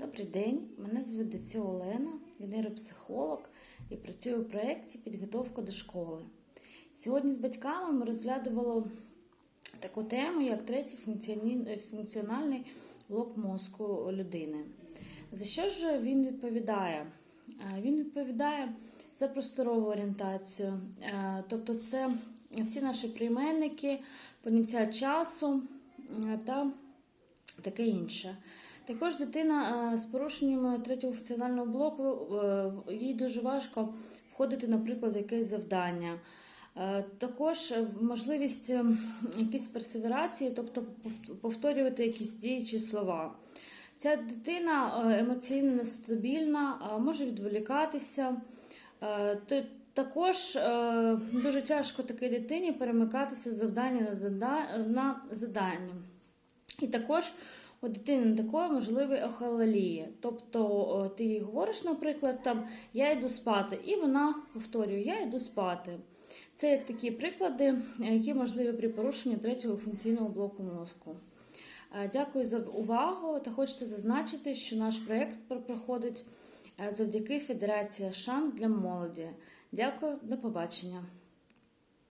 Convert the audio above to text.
Добрий день, мене звуть Децьо Олена, я нейропсихолог і працюю у проєкті Підготовка до школи. Сьогодні з батьками ми розглядували таку тему, як третій функціональний блок мозку людини. За що ж він відповідає? Він відповідає за просторову орієнтацію, тобто це всі наші прийменники, поняття часу та таке інше. Також дитина е, з порушенням третього функціонального блоку, е, їй дуже важко входити, наприклад, в якесь завдання. Е, Також можливість е, якісь персеверації, тобто повторювати якісь діючі слова. Ця дитина емоційно нестабільна, може відволікатися. Також дуже тяжко такій дитині перемикатися з завдання на задання. І також у дитини такої можливі охололії. Тобто ти їй говориш, наприклад, там я йду спати, і вона повторює Я йду спати. Це як такі приклади, е, які можливі при порушенні третього функційного блоку мозку. Е, Дякую за увагу та хочеться зазначити, що наш проєкт проходить е, завдяки Федерації Шан для молоді. Дякую, до побачення.